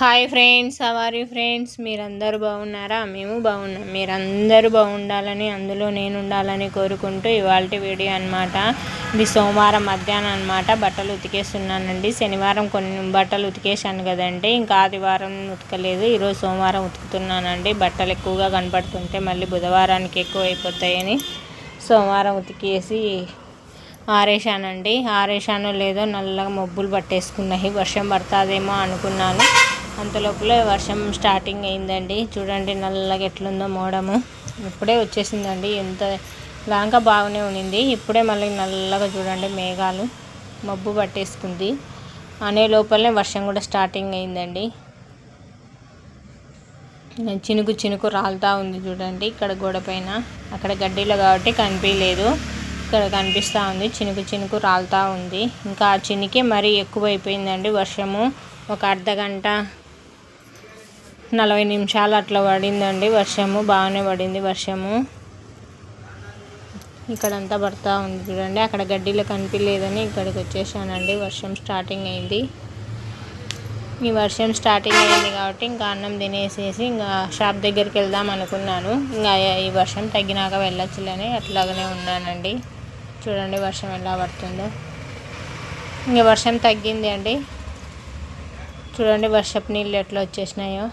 Hi friends సవారీ friends మీరందరూ బాగున్నారా? మేము బాగున్నాం. మీరందరూ బాగుండాలని అందులో నేను ఉండాలని కోరుకుంటూ ఇవాళ వీడియో అనమాట ఇది సోమవారం మధ్యాహ్నం అనమాట బట్టలు ఉతికేస్తున్నానండి. శనివారం కొన్ని బట్టలు ఉతికేసాను కదండి. ఇంకా ఆదివారం ఉతకలేదు. ఈరోజు సోమవారం ఉతుకుతున్నానండి. బట్టలు ఎక్కువగా కనపడుతుంటే మళ్ళీ బుధవారానికి ఎక్కువ అయిపోతాయని సోమవారం ఉతికేసి ఆరేసానండి ఆరేశానో లేదో నల్లగా మబ్బులు పట్టేసుకున్నాయి. వర్షం పడుతుందేమో అనుకున్నాను. అంతలోపలే వర్షం స్టార్టింగ్ అయిందండి. చూడండి నల్లగా ఎట్లుందో మోడము. ఇప్పుడే వచ్చేసిందండి. ఎంత దాకా బాగానే ఉండింది ఇప్పుడే మళ్ళీ నల్లగా చూడండి మేఘాలు. మబ్బు పట్టేసుకుంది. అనే లోపలనే వర్షం కూడా స్టార్టింగ్ అయిందండి. చినుకు చినుకు రాలుతూ ఉంది చూడండి. ఇక్కడ గోడ పైన. అక్కడ గడ్డీలో కాబట్టి కనిపించలేదు ఇక్కడ కనిపిస్తూ ఉంది. చినుకు చినుకు రాలుతూ ఉంది. ఇంకా ఆ చినికి మరీ ఎక్కువైపోయిందండి వర్షము. ఒక అర్ధ గంట నలభై నిమిషాలు అట్లా పడిందండి. వర్షము బాగానే పడింది వర్షము. ఇక్కడంతా పడతా ఉంది చూడండి. అక్కడ గడ్డిలో కనిపించలేదని ఇక్కడికి వచ్చేసానండి. వర్షం స్టార్టింగ్ అయింది. ఈ వర్షం స్టార్టింగ్ అయింది కాబట్టి ఇంకా అన్నం తినేసేసి ఇంకా షాప్ దగ్గరికి వెళ్దాం అనుకున్నాను. ఇంకా ఈ వర్షం తగ్గినాక వెళ్ళొచ్చులని అట్లాగనే ఉన్నానండి. చూడండి వర్షం ఎలా పడుతుందో. ఇంకా వర్షం తగ్గింది అండి. చూడండి వర్షపు నీళ్ళు ఎట్లా వచ్చేసినాయో.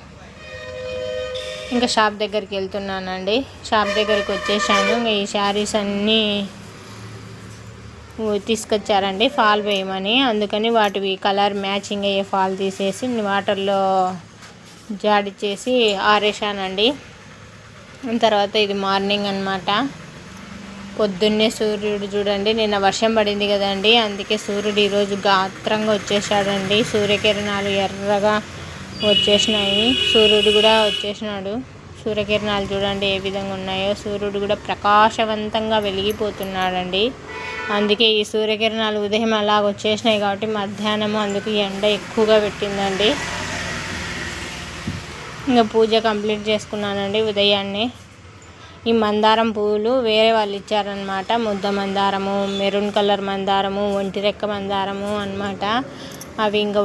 ఇంకా షాప్ దగ్గరికి వెళ్తున్నానండి. షాప్ దగ్గరికి వచ్చేసాను ఇంకా ఈ శారీస్ అన్నీ తీసుకొచ్చారండి. ఫాల్ వేయమని. అందుకని వాటివి కలర్ మ్యాచింగ్ అయ్యే ఫాల్ తీసేసి వాటర్లో జాడి చేసి ఆరేసానండి తర్వాత ఇది మార్నింగ్ అనమాట పొద్దున్నే సూర్యుడు చూడండి. నిన్న వర్షం పడింది కదండి. అందుకే సూర్యుడు ఈరోజు గాత్రంగా వచ్చేసాడండి. సూర్యకిరణాలు ఎర్రగా వచ్చేసినాయి. సూర్యుడు కూడా వచ్చేసినాడు. సూర్యకిరణాలు చూడండి ఏ విధంగా ఉన్నాయో. సూర్యుడు కూడా ప్రకాశవంతంగా వెలిగిపోతున్నాడండి. అందుకే ఈ సూర్యకిరణాలు ఉదయం అలా వచ్చేసినాయి కాబట్టి మధ్యాహ్నం అందుకు ఎండ ఎక్కువగా పెట్టిందండి. ఇంకా పూజ కంప్లీట్ చేసుకున్నానండి ఉదయాన్నే. ఈ మందారం పువ్వులు వేరే వాళ్ళు ఇచ్చారనమాట ముద్ద మందారము మెరూన్ కలర్ మందారము ఒంటిరెక్క మందారము అనమాట అవి ఇంకా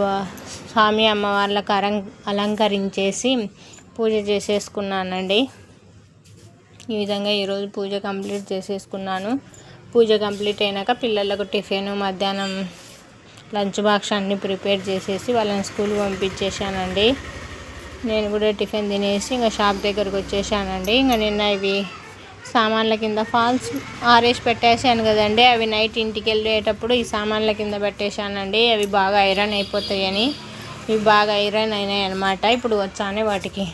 స్వామి అమ్మవార్లకు అలం అలంకరించేసి పూజ చేసేసుకున్నానండి. ఈ విధంగా ఈరోజు పూజ కంప్లీట్ చేసేసుకున్నాను. పూజ కంప్లీట్ అయినాక పిల్లలకు టిఫిన్ మధ్యాహ్నం లంచ్ బాక్స్ అన్నీ ప్రిపేర్ చేసేసి వాళ్ళని స్కూల్కి పంపించేసానండి నేను కూడా టిఫిన్ తినేసి ఇంకా షాప్ దగ్గరకు వచ్చేసానండి ఇంకా నిన్న ఇవి సామాన్ల కింద ఫాల్స్ ఆరేసి పెట్టేశాను కదండి. అవి నైట్ ఇంటికి వెళ్ళేటప్పుడు ఈ సామాన్ల కింద పెట్టేశానండి. అవి బాగా ఐరన్ అయిపోతాయని. ఇవి బాగా ఐరన్ అయినాయి అనమాట ఇప్పుడు వచ్చానే వాటికి.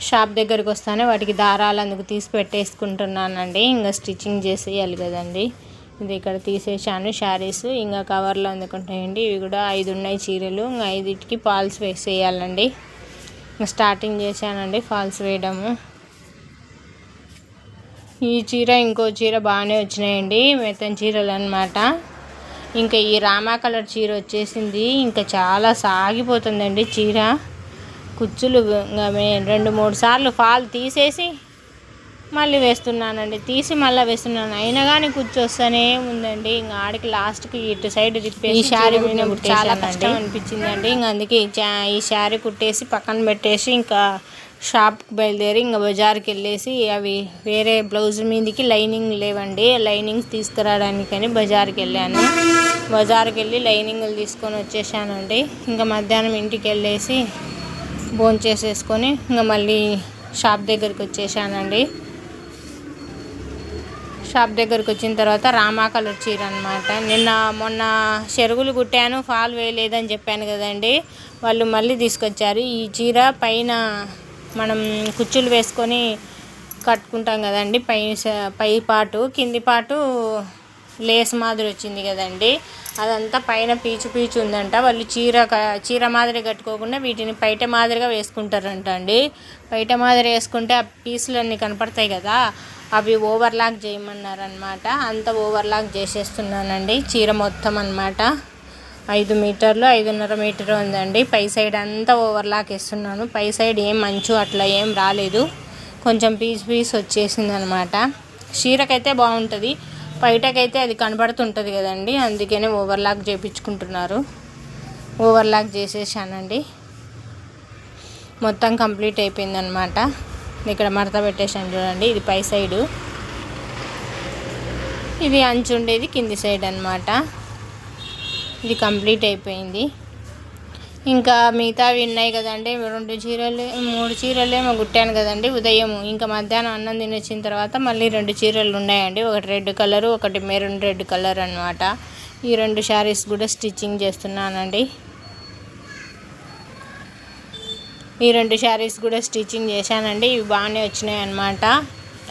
షాప్ దగ్గరికి వస్తానే వాటికి దారాలు అందుకు తీసి పెట్టేసుకుంటున్నానండి. ఇంకా స్టిచ్చింగ్ చేసేయాలి కదండి. ఇది ఇక్కడ తీసేసాను శారీస్ ఇంకా కవర్లో అందుకుంటాయండి. ఇవి కూడా ఐదు ఉన్నాయి చీరలు. ఇంకా ఐదుటికి ఫాల్స్ వేసేయాలండి. స్టార్టింగ్ చేశానండి ఫాల్స్ వేయడము. ఈ చీర ఇంకో చీర బాగానే వచ్చినాయండి. మెత్తని చీరలు అనమాట ఇంకా ఈ రామా కలర్ చీర వచ్చేసింది. ఇంకా చాలా సాగిపోతుందండి చీర. కుచ్చులు రెండు మూడు సార్లు ఫాల్ తీసేసి మళ్ళీ వేస్తున్నానండి. తీసి మళ్ళీ వేస్తున్నాను. అయినా కానీ కుచ్చు వస్తూనే ఉందండి. ఇంకా ఆడికి లాస్ట్కి ఇటు సైడ్ తిప్పేసి ఈ శారీ చాలా కష్టం అనిపించిందండి. ఇంకా అందుకే ఈ శారీ కుట్టేసి పక్కన పెట్టేసి ఇంకా షాప్కి బయలుదేరి ఇంకా బజార్కి వెళ్ళేసి అవి వేరే బ్లౌజ్ మీదకి లైనింగ్ లేవండి. లైనింగ్స్ తీసుకురావడానికని బజార్కి వెళ్ళాను. బజార్కి వెళ్ళి లైనింగ్లు తీసుకొని వచ్చేసానండి. ఇంకా మధ్యాహ్నం ఇంటికి వెళ్ళేసి భోంచేసేసుకొని ఇంకా మళ్ళీ షాప్ దగ్గరికి వచ్చేసానండి. షాప్ దగ్గరకు వచ్చిన తర్వాత రామా కలర్ చీర అనమాట నిన్న మొన్న చెరుగులు కుట్టాను ఫాల్ వేయలేదని చెప్పాను కదండి. వాళ్ళు మళ్ళీ తీసుకొచ్చారు. ఈ చీర పైన మనం కుచ్చులు వేసుకొని కట్టుకుంటాం కదండి. పై పై పాటు కింది పాటు లేస్ మాదిరి వచ్చింది కదండి. అదంతా పైన పీచు పీచు ఉందంట. వాళ్ళు చీర చీర మాదిరి కట్టుకోకుండా వీటిని పైట మాదిరిగా వేసుకుంటారంట అండి. పైట మాదిరి వేసుకుంటే ఆ పీసులన్నీ కనపడతాయి కదా. అవి ఓవర్లాక్ చేయమన్నారనమాట అంత ఓవర్లాక్ చేసేస్తున్నానండి. చీర మొత్తం అనమాట ఐదు మీటర్లు ఐదున్నర మీటర్ ఉందండి. పై సైడ్ అంతా ఓవర్లాక్ వేస్తున్నాను పై సైడ్ ఏం మంచు అట్లా ఏం రాలేదు. కొంచెం పీస్ పీస్ వచ్చేసింది అనమాట చీరకైతే బాగుంటుంది. బయటకైతే అది కనబడుతుంటుంది కదండి. అందుకనే ఓవర్లాక్ చేయించుకుంటున్నారు ఓవర్లాక్ చేసేసానండి. మొత్తం కంప్లీట్ అయిపోయిందనమాట. ఇక్కడ మడత పెట్టేసాను చూడండి. ఇది పై సైడు. ఇది అంచు ఉండేది కింది సైడ్ అనమాట ఇది కంప్లీట్ అయిపోయింది. ఇంకా మిగతావి ఉన్నాయి కదండి. రెండు చీరలు మూడు చీరలేమో కుట్టాను కదండి ఉదయం ఇంకా మధ్యాహ్నం అన్నం తినొచ్చిన తర్వాత మళ్ళీ రెండు చీరలు ఉన్నాయండి. ఒకటి రెడ్ కలర్ ఒకటి మెరూన్ రెడ్ కలర్ అనమాట ఈ రెండు శారీస్ కూడా స్టిచ్చింగ్ చేస్తున్నానండి. ఈ రెండు శారీస్ కూడా స్టిచ్చింగ్ చేశానండి. ఇవి బాగానే వచ్చినాయి అనమాట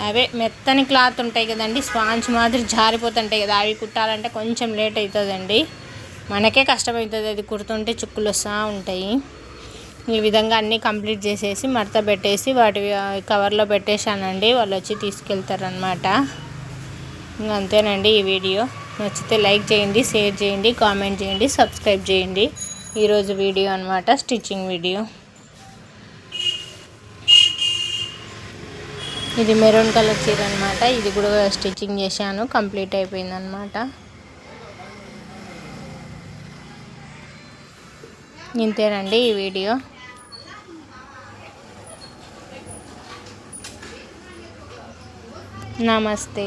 అవే మెత్తని క్లాత్ ఉంటాయి కదండి. స్పాంజ్ మాదిరి జారిపోతుంటాయి కదా. అవి కుట్టాలంటే కొంచెం లేట్ అవుతుందండి. మనకే కష్టమవుతుంది అది కుడుతుంటే చుక్కులు వస్తూ ఉంటాయి. ఈ విధంగా అన్నీ కంప్లీట్ చేసేసి మడత పెట్టేసి వాటి కవర్లో పెట్టేశానండి. వాళ్ళు వచ్చి తీసుకెళ్తారనమాట ఇంకా అంతేనండి ఈ వీడియో. నచ్చితే లైక్ చేయండి షేర్ చేయండి కామెంట్ చేయండి సబ్స్క్రైబ్ చేయండి. ఈరోజు వీడియో అనమాట స్టిచ్చింగ్ వీడియో. ఇది మెరూన్ కలర్ చీర అనమాట ఇది కూడా స్టిచ్చింగ్ చేశాను. కంప్లీట్ అయిపోయింది ఇంతేనండి ఈ వీడియో. నమస్తే.